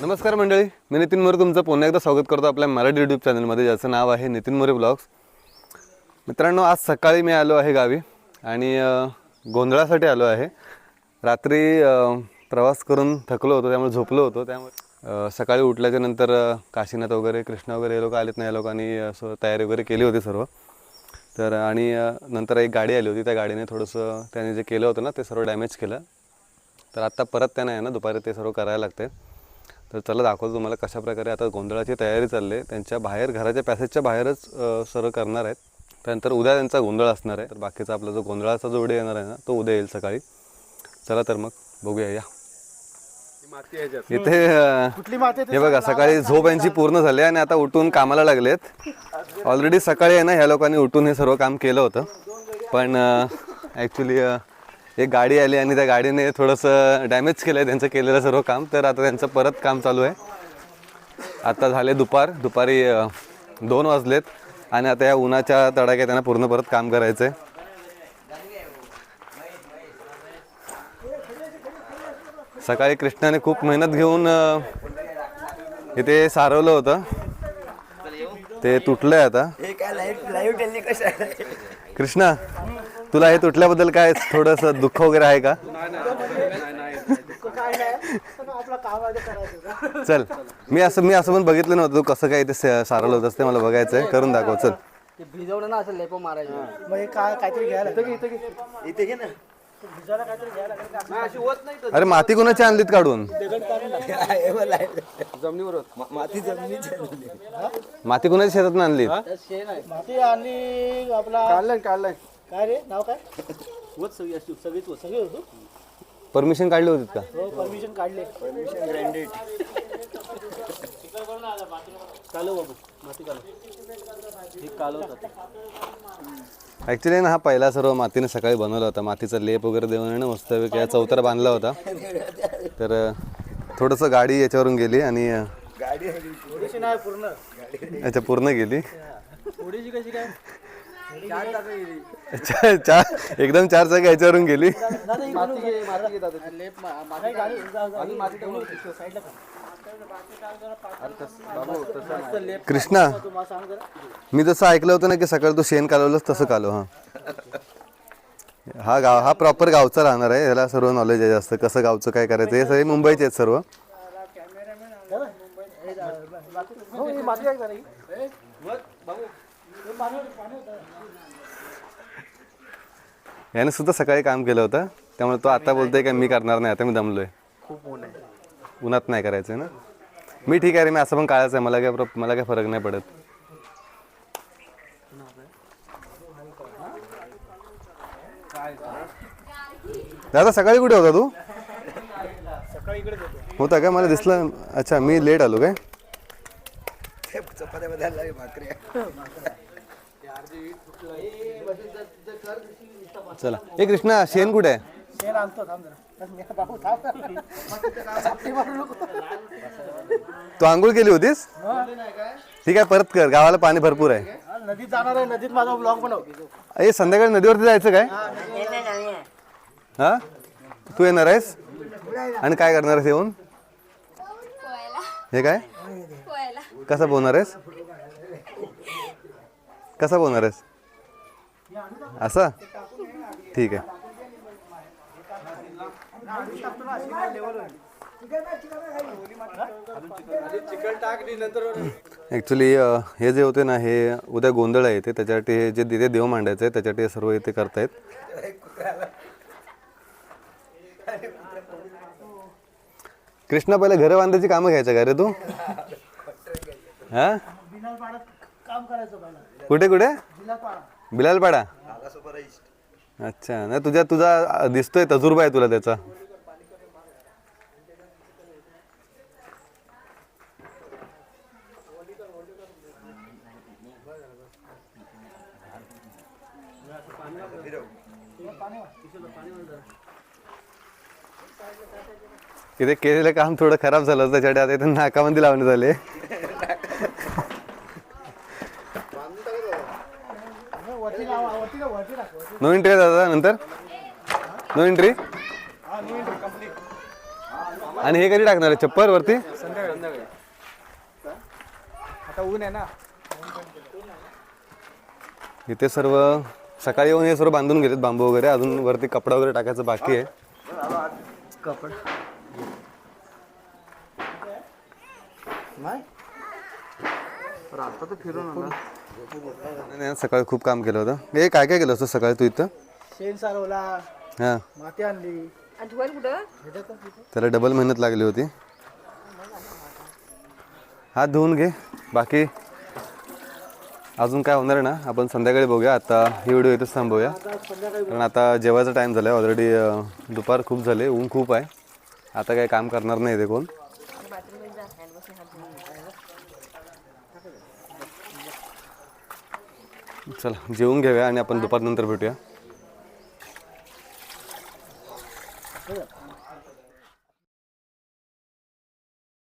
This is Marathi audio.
नमस्कार मंडळी मी नितीन मोरे तुमचं पुन्हा एकदा स्वागत करतो आपल्या मराठी यूट्यूब चॅनलमध्ये ज्याचं नाव आहे नितीन मोरे ब्लॉग्स मित्रांनो आज सकाळी मी आलो आहे गावी आणि गोंधळासाठी आलो आहे. रात्री प्रवास करून थकलो होतो त्यामुळे झोपलो होतो त्यामुळे सकाळी उठल्याच्या नंतर काशीनाथ वगैरे कृष्णा वगैरे हे लोक आलेत नाही या लोकांनी असं तयारी वगैरे केली होती सर्व. तर आणि नंतर एक गाडी आली होती त्या गाडीने थोडंसं त्याने जे केलं होतं ना ते सर्व डॅमेज केलं. तर आत्ता परत त्यांना आहे ना दुपारी ते सर्व करायला लागते तर चला दाखवतो तुम्हाला कशा प्रकारे आता गोंधळाची तयारी चालली आहे. त्यांच्या बाहेर घराच्या पॅसेजच्या बाहेरच अ, सर्व करणार आहेत. त्यानंतर उद्या त्यांचा गोंधळ असणार आहे. तर बाकीचा आपला जो गोंधळाचा जो व्हिडिओ येणार आहे ना तो उद्या येईल सकाळी. चला तर मग बघूया या. इथे अ, कुठली माती हे बघा सकाळी झोप यांची पूर्ण झाली आणि आता उठून कामाला लागलेत. ऑलरेडी सकाळी आहे ना ह्या लोकांनी उठून हे सर्व काम केलं होतं. पण ॲक्च्युली एक गाडी आली आणि त्या गाडीने थोडंसं डॅमेज केलं आहे त्यांचं केलेलं सर्व काम. तर आता त्यांचं परत काम चालू आहे. आता झाले दुपार. दुपारी दोन वाजलेत आणि आता या उन्हाच्या तडाख्यात त्यांना पूर्ण परत काम करायचं आहे सकाळी कृष्णाने खूप मेहनत घेऊन इथे सारवलं होतं. ते तुटलंय आता. कृष्णा तुला हे तुटल्याबद्दल काय थोडस दुःख वगैरे आहे का? काय नाही पण आपलं काम आहे ते करायचं चल मी असं मी असं पण बघितलं नव्हतं. तू कसं काय ते स- सारवलं होतं ते मला बघायचं आहे. करून दाखव चल. ते भिजवलं ना असं लेपो मारायचं. मग हे काय काहीतरी घ्यायला इथे इथे इथे घे ना. भिजायला काहीतरी घ्यायला लागेल का? अशी होत नाही अरे माती कोणाची आणलीत काढून? जमिनीवर माती माती कोणाच्या शेतात आहे. माती आणि आपला काढलंय काढलंय. काय रे? नाव काय? होत सगळी अशी सगळीच होत सगळी होतो परमिशन काढली होती का? हो परमिशन काढले. परमिशन ग्रँडेड कालो बाबू माती कालो हे ॲक्च्युली ना हा पहिला सर्व मातीने सकाळी बनवला होता. मातीचा लेप वगैरे देऊन आहे ना मस्तपैकी हा चौतारा बांधला होता. तर थोडंसं गाडी याच्यावरून गेली आणि पूर्ण. अच्छा पूर्ण गेली. थोडीशी कशी काय? चार चार- एकदम चार चाकी याच्यावरून गेली. माती घे माती घे दादा लेप मा- माती माती टाकून अरे बाबू तसं कृष्णा मी जसं ऐकलं होतं ना की सकाळी तू शेण कालवलंस तसं कालव हा. हा गाव हा प्रॉपर गावचा राहणार आहे ह्याला सर्व नॉलेज आहे जास्त. कसं गावचं काय करायचं हे सगळे मुंबईचे आहेत सर्व. हो, ही माती जरा ही. याने सुद्धा सकाळी काम केलं होतं. त्यामुळे तो आता बोलतोय की मी करणार नाही आता मी दमलोय. खूप ऊन आहे. उन्हात नाही करायचं ना? मी ठीक आहे रे मी असं पण काळाचं आहे मला काय प्र- मला काय फरक नाही पडत. दादा सकाळी कुठे होता तू? होता. का? मला दिसलं. अच्छा मी लेट आलो काय? भाकरी. चला. ए कृष्णा शेण कुठे? आहे शेण आणतो थांब जरा. तू आंघोळ केली होतीस? ठीक आहे परत कर. गावाला पाणी भरपूर आहे. हा, नदीत जाणार आहे नदीत माझा ब्लॉग बनव ए संध्याकाळी नदीवरती जायचं काय? हा? तू येणार आहेस? आणि काय करणार आहेस येऊन? पोहायला. हे काय? पोहायला. कसा पोहणार आहेस? कसा बनवणार आहेस? असा? ठीक आहे. ॲक्च्युली हे जे होते ना हे उद्या गोंधळ आहे ते त्याच्यासाठी हे जे तिथे देव मांडायचं आहे त्याच्यासाठी सर्व इथे करतायत. कृष्णा पहिले घरं बांधायची कामं घ्यायचं का रे तू? हा? काम करायचं पहिला. कुठे कुठे? पाडा बिलालपाडा? अच्छा नाही तुझ्या तुझा दिसतोय तजुर्बा आहे तुला त्याचा. इथे केलेलं काम थोडं खराब झालं होतं त्याच्यासाठी आता इथे लावण्यात आले वरती लावा वरती का वरती टाक वरती. नो एंट्री दादा नंतर? नो एंट्री हा आणि हे कधी टाकणार आहे? चप्पल वरती? आता ऊन आहे ना. इथे सर्व सकाळी येऊन हे सर्व बांधून गेलेत बांबू वगैरे. अजून वरती कपडा वगैरे टाकायचं बाकी आहे. तर फिरून आज सकाळी खूप काम केलं होतं. हे काय काय केलं असतं सकाळी तू इथं? शेण सारवला हां. माती आणली. आणि धुवायला कुठं? त्याला डबल मेहनत लागली होती. हात धुवून घे. बाकी अजून काय होणार आहे ना? आपण संध्याकाळी बघूया. आता ही व्हिडिओ इथंच थांबवूया. कारण आता जेवायचा टाईम झाला आहे ऑलरेडी दुपार खूप झाले. ऊन खूप आहे. आता काही काम करणार नाही ते कोण. चला जेवून घेऊया आणि आपण दुपारनंतर भेटूया.